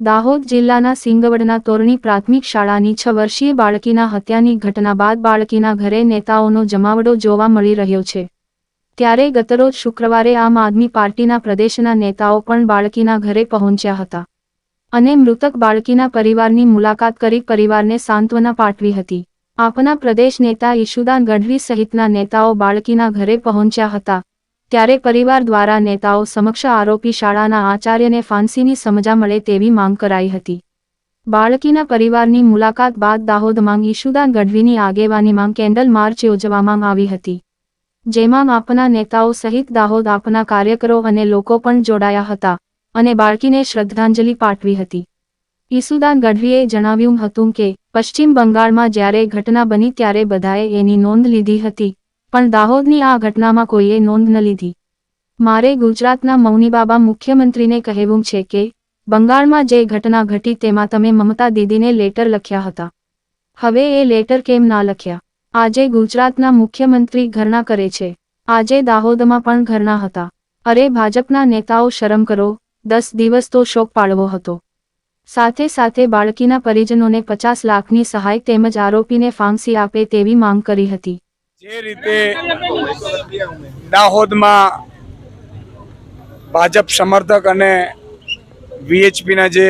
દાહોદ જિલ્લાના સિંગવડના તોરણી પ્રાથમિક શાળાની છ વર્ષીય બાળકીના હત્યાની ઘટના બાદ બાળકીના ઘરે નેતાઓનો જમાવડો જોવા મળી રહ્યો છે. ત્યારે ગતરોજ શુક્રવારે આમ આદમી પાર્ટીના પ્રદેશના નેતાઓ પણ બાળકીના ઘરે પહોંચ્યા હતા. અને મૃતક બાળકીના પરિવારની મુલાકાત કરી પરિવારને સાંત્વના પાઠવી હતી. આપના પ્રદેશ નેતા ઈશુદાન ગઢવી સહિતના નેતાઓ બાળકીના ઘરે પહોંચ્યા હતા. ત્યારે પરિવાર દ્વારા નેતાઓ સમક્ષ આરોપી શાળાના આચાર્યને ફાંસીની સમજા મળે તેવી માંગ કરાઈ હતી. બાળકીના પરિવારની મુલાકાત બાદ દાહોદમાં ઈશુદાન ગઢવીની આગેવાનીમાં કેન્ડલ માર્ચ યોજવામાં આવી હતી. જેમાં આપના નેતાઓ સહિત દાહોદ આપના કાર્યકરો અને લોકો પણ જોડાયા હતા અને બાળકીને શ્રદ્ધાંજલિ પાઠવી હતી. ઈસુદાન ગઢવીએ જણાવ્યું હતું કે, પશ્ચિમ બંગાળમાં જ્યારે ઘટના બની ત્યારે બધાએ એની નોંધ લીધી હતી. પણ દાહોદની આ ઘટનામાં કોઈએ નોંધ ન લીધી. મારે ગુજરાતના મૌનીબાબા મુખ્યમંત્રીને કહેવું છે કે, બંગાળમાં જે ઘટના ઘટી તેમાં તમે મમતા દીદીને લેટર લખ્યા હતા. હવે એ લેટર કેમ ના લખ્યા? આજે ગુજરાતના મુખ્યમંત્રી ઘરના કરે છે. આજે દાહોદમાં પણ ઘરના હતા. અરે ભાજપના નેતાઓ શરમ કરો, દસ દિવસ તો શોક પાડવો હતો. સાથે સાથે બાળકીના પરિજનોને પચાસ લાખની સહાય તેમજ આરોપીને ફાંસી આપે તેવી માંગ કરી હતી. જે રીતે દાહોદમાં ભાજપ સમર્થક અને વીએચપીના જે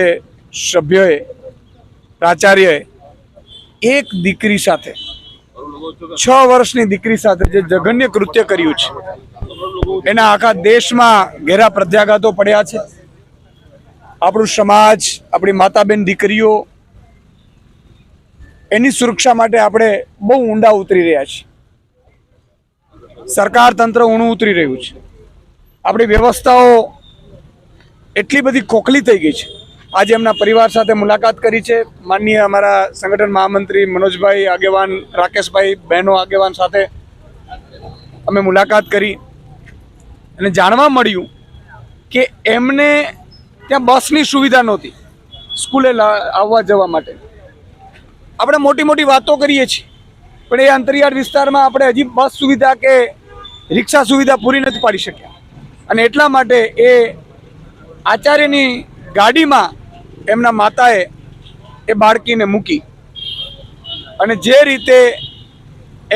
સભ્યોએ, પ્રાચાર્યએ એક દીકરી સાથે, છ વર્ષની દીકરી સાથે જે જઘન્ય કૃત્ય કર્યું છે, એના આખા દેશમાં ઘેરા પ્રત્યાઘાતો પડ્યા છે. આપણું સમાજ, આપણી માતાબેન દીકરીઓ, એની સુરક્ષા માટે આપણે બહુ ઊંડા ઉતરી રહ્યા છીએ. સરકાર તંત્ર ઊણું ઉતરી રહ્યું છે. આપણી વ્યવસ્થાઓ એટલી બધી ખોખલી થઈ ગઈ છે. આજે એમના પરિવાર સાથે મુલાકાત કરી છે. માનનીય અમારા સંગઠન મહામંત્રી મનોજભાઈ આગેવાન, રાકેશભાઈ બહેનો આગેવાન સાથે અમે મુલાકાત કરી અને જાણવા મળ્યું કે એમને ત્યાં બસની સુવિધા નહોતી. સ્કૂલે આવવા જવા માટે. આપણે મોટી મોટી વાતો કરીએ છીએ. પણ એ અંતરિયાળ વિસ્તારમાં આપણે હજી બસ સુવિધા કે રિક્ષા સુવિધા પૂરી નથી પાડી શક્યા. અને એટલા માટે એ આચાર્યની ગાડીમાં એમના માતાએ એ બાળકીને મૂકી. અને જે રીતે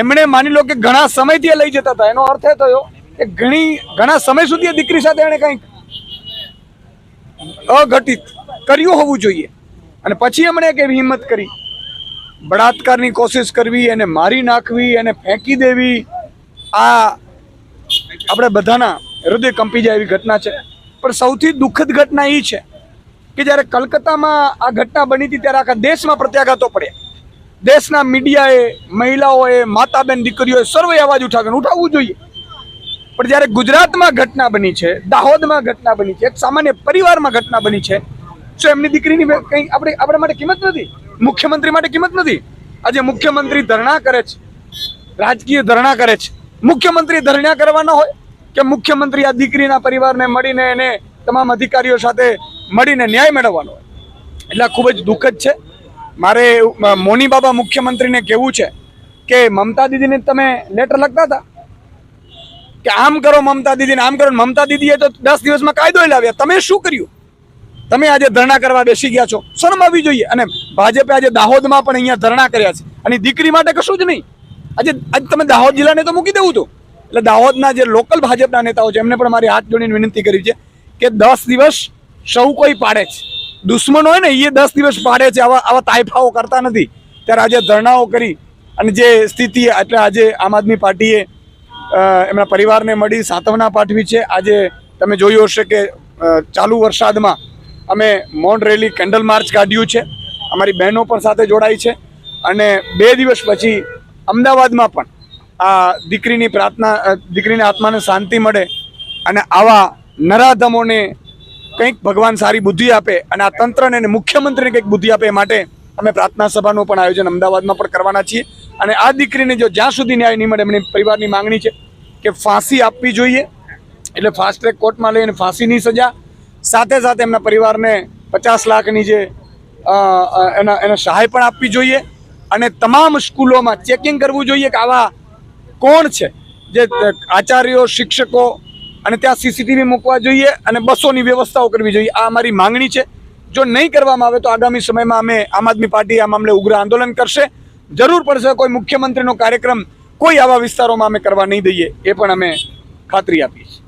એમણે માની લો કે ઘણા સમયથી એ લઈ જતા હતા, એનો અર્થ એ થયો કે ઘણી, ઘણા સમય સુધી એ દીકરી સાથે એણે કંઈક અઘટિત કર્યું હોવું જોઈએ. અને પછી એમણે એક એવી હિંમત કરી બળાત્કારની કોશિશ કરવી, એને મારી નાખવી, એને ફેંકી દેવી, આ આપણે બધાના હૃદય કંપી જાય એવી ઘટના છે. પણ સૌથી દુઃખદ ઘટના એ છે કે જ્યારે કલકત્તામાં આ ઘટના બની હતી ત્યારે આખા દેશમાં પ્રત્યાઘાતો પડ્યા. દેશના મીડિયાએ, મહિલાઓએ, માતાબેન દીકરીઓએ સર્વે અવાજ ઉઠાવ્યો ઉઠાવવું જોઈએ. પણ જ્યારે ગુજરાતમાં ઘટના બની છે, દાહોદમાં ઘટના બની છે, એક સામાન્ય પરિવારમાં ઘટના બની છે શું એમની દીકરીની કંઈ આપણે આપણા માટે કિંમત નથી. મુખ્યમંત્રી માટે કિંમત નથી. આજે મુખ્યમંત્રી ધરણા કરે છે. રાજકીય ધરણા કરે છે. મુખ્યમંત્રી ધરણા કરવાના હોય કે મુખ્યમંત્રી આ દીકરીના પરિવારને મળીને એને તમામ અધિકારીઓ સાથે મળીને ન્યાય મેળવવાનો હોય? એટલે ખૂબ જ દુઃખદ છે. મારે મોની બાબા મુખ્યમંત્રીને કહેવું છે કે મમતા દીદીને તમે લેટર લખતા હતા? કે આમ કરો મમતા દીદીને, આમ કરો મમતા દીદીએ તો દસ દિવસમાં કાયદો લાવ્યા. તમે શું કર્યું? તમે આજે ધરણા કરવા બેસી ગયા છો. શરમાવી જોઈએ. અને ભાજપે આજે દાહોદમાં પણ અહીંયા ધરણા કર્યા છે. અને દીકરી માટે કશું જ નહીં. આજે આજે તમે દાહોદ જિલ્લાને તો મૂકી દેવું હતું એટલે દાહોદના જે લોકલ ભાજપના નેતાઓ છે, એમને પણ મારી હાથ જોડીને વિનંતી કરી છે કે દસ દિવસ સૌ કોઈ પાડે છે. દુશ્મન હોય ને એ દસ દિવસ પાડે છે. આવા આવા તાઇફાઓ કરતા નથી. ત્યારે આજે ધરણાઓ કરી અને જે સ્થિતિ એટલે આજે આમ આદમી પાર્ટીએ એમના પરિવારને મળી, સાંત્વના પાઠવી છે. આજે તમે જોયું હશે કે ચાલુ વરસાદમાં અમે મૌન રેલી કેન્ડલ માર્ચ કાઢ્યું છે. અમારી બહેનો પણ સાથે જોડાઈ છે. અને બે દિવસ પછી અમદાવાદમાં પણ આ દીકરીની પ્રાર્થના દીકરીની આત્માને શાંતિ મળે અને આવા નરાધમોને કંઈક ભગવાન સારી બુદ્ધિ આપે અને આ તંત્રને અને મુખ્યમંત્રીને કંઈક બુદ્ધિ આપે માટે અમે પ્રાર્થના સભાનું પણ આયોજન અમદાવાદમાં પણ કરવાના છીએ. અને આ દીકરીને જો જ્યાં સુધી ન્યાય નહીં મળે, એમની પરિવારની માંગણી છે કે ફાંસી આપવી જોઈએ. એટલે ફાસ્ટ ટ્રેક કોર્ટમાં લઈને ફાંસીની સજા સાથે સાથે એમના પરિવારને પચાસ લાખની જે એના, એને સહાય પણ આપવી જોઈએ અને તમામ સ્કૂલોમાં ચેકિંગ કરવું જોઈએ કે આવા કોણ છે જે આચાર્યો, શિક્ષકો અને ત્યાં સીસીટીવી મૂકવા જોઈએ અને બસોની વ્યવસ્થાઓ કરવી જોઈએ. આ અમારી માંગણી છે. જો નહીં કરવામાં આવે તો આગામી સમયમાં અમે આમ આદમી પાર્ટી આ મામલે ઉગ્ર આંદોલન કરશે. જરૂર પડશે કોઈ મુખ્યમંત્રીનો કાર્યક્રમ કોઈ આવા વિસ્તારોમાં અમે કરવા નહીં દઈએ એ પણ અમે ખાતરી આપીએ છે